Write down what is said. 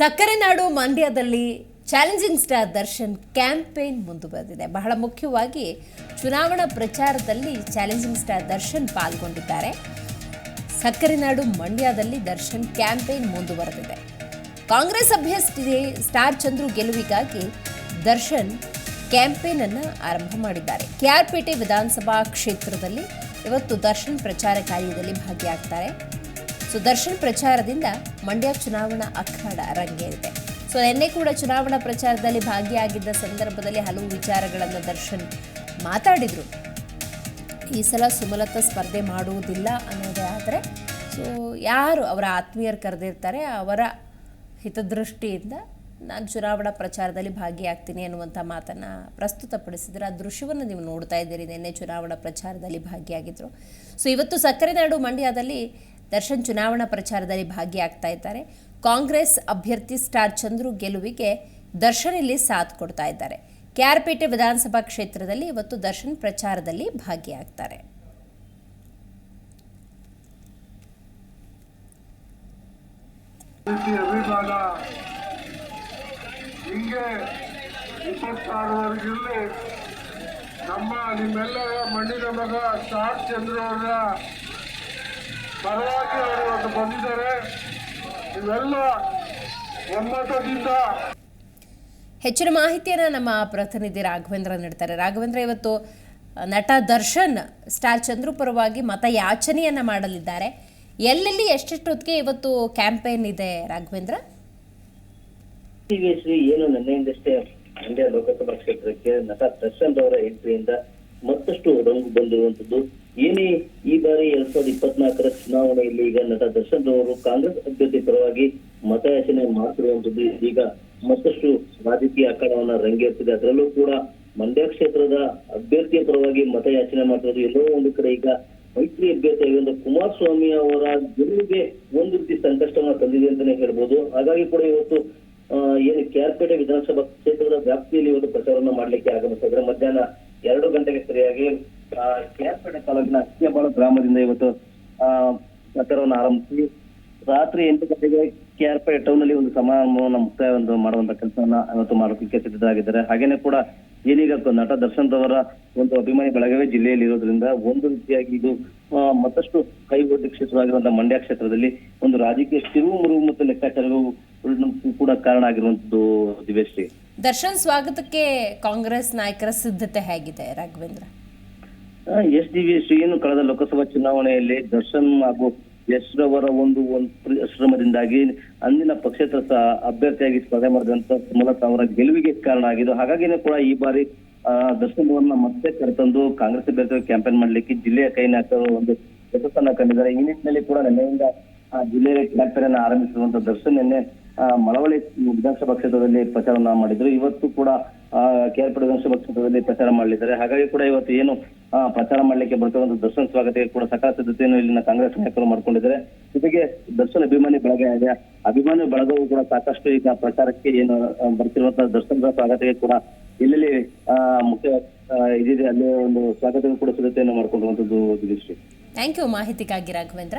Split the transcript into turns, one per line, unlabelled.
ಸಕ್ಕರೆ ನಾಡು ಮಂಡ್ಯದಲ್ಲಿ challenging star Darshan campaign ಮುಂದುವರೆದಿದೆ. ಬಹಳ ಮುಖ್ಯವಾಗಿ ಚುನಾವಣಾ ಪ್ರಚಾರದಲ್ಲಿ ಚಾಲೆಂಜಿಂಗ್ ಸ್ಟಾರ್ ದರ್ಶನ್ ಪಾಲ್ಗೊಂಡಿದ್ದಾರೆ. ಸಕ್ಕರೆ ನಾಡು ಮಂಡ್ಯದಲ್ಲಿ ದರ್ಶನ್ ಕ್ಯಾಂಪೇನ್ ಮುಂದುವರೆದಿದೆ. ಕಾಂಗ್ರೆಸ್ ಅಭ್ಯರ್ಥಿ ಸ್ಟಾರ್ ಚಂದ್ರು ಗೆಲುವಿಗಾಗಿ ದರ್ಶನ್ ಕ್ಯಾಂಪೇನ್ ಅನ್ನು ಆರಂಭ ಮಾಡಿದ್ದಾರೆ. ಕೆಆರ್ಪೇಟೆ ವಿಧಾನಸಭಾ ಕ್ಷೇತ್ರದಲ್ಲಿ ಇವತ್ತು ದರ್ಶನ್ ಪ್ರಚಾರ ಕಾರ್ಯದಲ್ಲಿ ಭಾಗಿಯಾಗ್ತಾರೆ. ಸೊ ದರ್ಶನ್ ಪ್ರಚಾರದಿಂದ ಮಂಡ್ಯ ಚುನಾವಣಾ ಅಖಾಡ ರಂಗೇರಿದೆ. ಸೊ, ನಿನ್ನೆ ಕೂಡ ಚುನಾವಣಾ ಪ್ರಚಾರದಲ್ಲಿ ಭಾಗಿಯಾಗಿದ್ದ ಸಂದರ್ಭದಲ್ಲಿ ಹಲವು ವಿಚಾರಗಳನ್ನು ದರ್ಶನ್ ಮಾತಾಡಿದರು. ಈ ಸಲ ಸುಮಲತಾ ಸ್ಪರ್ಧೆ ಮಾಡುವುದಿಲ್ಲ ಅನ್ನೋದೇ ಆದರೆ, ಸೊ, ಯಾರು ಅವರ ಆತ್ಮೀಯರು ಕರೆದಿರ್ತಾರೆ, ಅವರ ಹಿತದೃಷ್ಟಿಯಿಂದ ನಾನು ಚುನಾವಣಾ ಪ್ರಚಾರದಲ್ಲಿ ಭಾಗಿಯಾಗ್ತೀನಿ ಅನ್ನುವಂಥ ಮಾತನ್ನು ಪ್ರಸ್ತುತಪಡಿಸಿದರೆ. ಆ ದೃಶ್ಯವನ್ನು ನೀವು ನೋಡ್ತಾ ಇದ್ದೀರಿ, ನಿನ್ನೆ ಚುನಾವಣಾ ಪ್ರಚಾರದಲ್ಲಿ ಭಾಗಿಯಾಗಿದ್ದರು ಸೊ, ಇವತ್ತು ಸಕ್ಕರೆ ನಾಡು ಮಂಡ್ಯದಲ್ಲಿ ದರ್ಶನ್ ಚುನಾವಣಾ ಪ್ರಚಾರದಲ್ಲಿ ಭಾಗಿಯಾಗ್ತಾ ಇದ್ದಾರೆ. ಕಾಂಗ್ರೆಸ್ ಅಭ್ಯರ್ಥಿ ಸ್ಟಾರ್ ಚಂದ್ರು ಗೆಲುವಿಗೆ ದರ್ಶನ್ ಇಲ್ಲಿ ಸಾಥ್ ಕೊಡ್ತಾ ಇದ್ದಾರೆ. ಕೆಆರ್ಪೇಟೆ ವಿಧಾನಸಭಾ ಕ್ಷೇತ್ರದಲ್ಲಿ ಇವತ್ತು ದರ್ಶನ್ ಪ್ರಚಾರದಲ್ಲಿ ಭಾಗಿಯಾಗ್ತಾರೆ.
ನಮ್ಮ ನಿಮ್ಮೆಲ್ಲರ ಮಣ್ಣಿನ ಮಗ ಸ್ಟಾರ್ ಚಂದ್ರ ಅವರ ಇವತ್ತು ಬಂದಿದ್ದಾರೆ. ಇವೆಲ್ಲ ಒಮ್ಮತದಿಂದ
ಹೆಚ್ಚಿನ ಮಾಹಿತಿಯನ್ನು ನಮ್ಮ ಪ್ರತಿನಿಧಿ ರಾಘವೇಂದ್ರ ನೀಡ್ತಾರೆ. ರಾಘವೇಂದ್ರ ಇವತ್ತು ನಟ ದರ್ಶನ್ ಸ್ಟಾರ್ ಚಂದ್ರು ಪರವಾಗಿ ಮತ ಯಾಚನೆಯನ್ನ ಮಾಡಲಿದ್ದಾರೆ. ಎಲ್ಲೆಲ್ಲಿ ಎಷ್ಟೆಷ್ಟೊತ್ತಿಗೆ ಇವತ್ತು ಕ್ಯಾಂಪೇನ್ ಇದೆ ರಾಘವೇಂದ್ರ?
ಏನು ನಿನ್ನೆಯಿಂದಷ್ಟೇ ಮಂಡ್ಯ ಲೋಕಸಭಾ ಕ್ಷೇತ್ರಕ್ಕೆ ನಟ ದರ್ಶನ್ ಅವರ ಎಂಟ್ರಿಯಿಂದ ಮತ್ತಷ್ಟು ರಂಗು ಬಂದಿರುವಂತದ್ದು ಏನೇ ಈ ಬಾರಿ ಎರಡ್ ಸಾವಿರದ ಇಪ್ಪತ್ನಾಲ್ಕರ ಚುನಾವಣೆಯಲ್ಲಿ ಈಗ ನಟ ದರ್ಶನ್ ಅವರು ಕಾಂಗ್ರೆಸ್ ಅಭ್ಯರ್ಥಿ ಪರವಾಗಿ ಮತಯಾಚನೆ ಮಾಡ್ತಿರುವಂತದ್ದು ಈಗ ಮತ್ತಷ್ಟು ರಾಜಕೀಯ ಅಖಾಡವನ್ನ ರಂಗೇರ್ತಿದೆ. ಅದರಲ್ಲೂ ಕೂಡ ಮಂಡ್ಯ ಕ್ಷೇತ್ರದ ಅಭ್ಯರ್ಥಿಯ ಪರವಾಗಿ ಮತಯಾಚನೆ ಮಾಡಿರೋದು ಎಲ್ಲೋ ಒಂದು ಕಡೆ. ಈಗ ಮೈತ್ರಿ ಅಭ್ಯರ್ಥಿ ಆಗಿರುವ ಕುಮಾರಸ್ವಾಮಿ ಅವರ ಗೆಲುವಿಗೆ ಒಂದು ರೀತಿ ಸಂಕಷ್ಟವನ್ನ ತಂದಿದೆ ಅಂತಾನೆ ಹೇಳ್ಬೋದು. ಹಾಗಾಗಿ ಕೂಡ ಇವತ್ತು ಏನು ಕ್ಯಾರ್ಪೇಟೆ ವಿಧಾನಸಭಾ ಕ್ಷೇತ್ರದ ವ್ಯಾಪ್ತಿಯಲ್ಲಿ ಇವತ್ತು ಪ್ರಚಾರವನ್ನು ಮಾಡ್ಲಿಕ್ಕೆ ಆಗಮಿಸಿದ್ರೆ ಮಧ್ಯಾಹ್ನ ಎರಡು ಗಂಟೆಗೆ ಸರಿಯಾಗಿ ಕ್ಯಾರ್ಪೇಟೆ ತಾಲೂಕಿನ ಅಕ್ಕಿಯಬಾಳ ಗ್ರಾಮದಿಂದ ಇವತ್ತು ಪ್ರಚಾರವನ್ನು ಆರಂಭಿಸಿ ರಾತ್ರಿ ಎಂಟು ಗಂಟೆಗೆ ಕೆಆರ್ಪೇಟೆ ಟೌನ್ ಅಲ್ಲಿ ಒಂದು ಸಮಾರಂಭವನ್ನು ಮುಕ್ತಾಯ ಒಂದು ಮಾಡುವಂತ ಕೆಲಸವನ್ನ ಇವತ್ತು ಮಾಡೋದಕ್ಕೆ ಸಿದ್ಧರಾಗಿದ್ದಾರೆ ಹಾಗೇನೆ ಕೂಡ ಏನೀಗ ನಟ ದರ್ಶನ್ ರವರ ಒಂದು ಅಭಿಮಾನಿ ಬೆಳಗಾವಿ ಜಿಲ್ಲೆಯಲ್ಲಿ ಇರೋದ್ರಿಂದ ಒಂದು ರೀತಿಯಾಗಿ ಇದು ಮತ್ತಷ್ಟು ಕೈಗೊಡ್ಡ ಕ್ಷೇತ್ರವಾಗಿರುವಂತಹ ಮಂಡ್ಯ ಕ್ಷೇತ್ರದಲ್ಲಿ ಒಂದು ರಾಜಕೀಯ ತಿರುವು ಮುರುವು ಮತ್ತು ಲೆಕ್ಕಾಚಾರಗಳು ಕೂಡ ಕಾರಣ ಆಗಿರುವಂತದ್ದು ದಿವೇಶ್ರೀ
ದರ್ಶನ್, ಸ್ವಾಗತಕ್ಕೆ ಕಾಂಗ್ರೆಸ್ ನಾಯಕರ ಸಿದ್ಧತೆ ಹೇಗಿದೆ Raghavendra?
S D V Sreenu ಕಳೆದ ಲೋಕಸಭಾ ಚುನಾವಣೆಯಲ್ಲಿ ದರ್ಶನ್ ಹಾಗೂ ಯಶ್ ರವರ ಒಂದು ಒಂದು ಶ್ರಮದಿಂದಾಗಿ ಅಂದಿನ ಪಕ್ಷೇತರ ಅಭ್ಯರ್ಥಿಯಾಗಿ ಸ್ಪರ್ಧೆ ಮಾಡಿದಂತ ಸುಮಲತಾ ಅವರ ಗೆಲುವಿಗೆ ಕಾರಣ ಆಗಿದ್ದು, ಹಾಗಾಗಿನೇ ಕೂಡ ಈ ಬಾರಿ ದರ್ಶನ್ ಅವರನ್ನ ಮತ್ತೆ ಕರೆತಂದು ಕಾಂಗ್ರೆಸ್ ಅಭ್ಯರ್ಥಿಗಳು ಕ್ಯಾಂಪೇನ್ ಮಾಡ್ಲಿಕ್ಕೆ ಜಿಲ್ಲೆಯ ಕೈ ನಾಯಕರು ಒಂದು ಯಶಸ್ಸನ್ನ ಕಂಡಿದ್ದಾರೆ. ಈ ನಿಟ್ಟಿನಲ್ಲಿ ಕೂಡ ನಿನ್ನೆಯಿಂದ, ಆ ಜಿಲ್ಲೆಯ ಕ್ಯಾಂಪೇನ್ ಅನ್ನ ಆರಂಭಿಸಿರುವಂತ ದರ್ಶನ್ ನಿನ್ನೆ ಮಳವಳ್ಳಿ ವಿಧಾನಸಭಾ ಕ್ಷೇತ್ರದಲ್ಲಿ ಪ್ರಚಾರವನ್ನ ಮಾಡಿದ್ರು. ಇವತ್ತು ಕೂಡ ಕೆಆರ್ಪೇಟೆ ವಿಧಾನಸಭಾ ಕ್ಷೇತ್ರದಲ್ಲಿ ಪ್ರಚಾರ ಮಾಡಲಿದ್ದಾರೆ. ಹಾಗಾಗಿ ಕೂಡ ಇವತ್ತು ಏನು ಪ್ರಚಾರ ಮಾಡ್ಲಿಕ್ಕೆ ಬರ್ತಿರುವಂತ ದರ್ಶನ್ ಸ್ವಾಗತಕ್ಕೆ ಕೂಡ ಸಕಲ ಸಿದ್ಧತೆಯನ್ನು ಇಲ್ಲಿನ ಕಾಂಗ್ರೆಸ್ ನಾಯಕರು ಮಾಡ್ಕೊಂಡಿದ್ದಾರೆ. ಜೊತೆಗೆ ದರ್ಶನ್ ಅಭಿಮಾನಿ ಬಳಗ ಇದೆ ಅಭಿಮಾನಿ ಬಳಗವು ಕೂಡ ಸಾಕಷ್ಟು ಈಗ ಪ್ರಚಾರಕ್ಕೆ ಏನು ಬರ್ತಿರುವಂತಹ ದರ್ಶನ್ ಸ್ವಾಗತಕ್ಕೆ ಕೂಡ ಎಲ್ಲೆಲ್ಲಿ ಮುಖ್ಯ ಇದಿದೆ. ಅಲ್ಲಿ ಒಂದು ಸ್ವಾಗತ ಕೂಡ ಸಿದ್ಧತೆಯನ್ನು ಮಾಡ್ಕೊಂಡಿರುವಂತದ್ದು
ಥ್ಯಾಂಕ್ ಯು ಮಾಹಿತಿಗಾಗಿ ರಾಘವೇಂದ್ರ.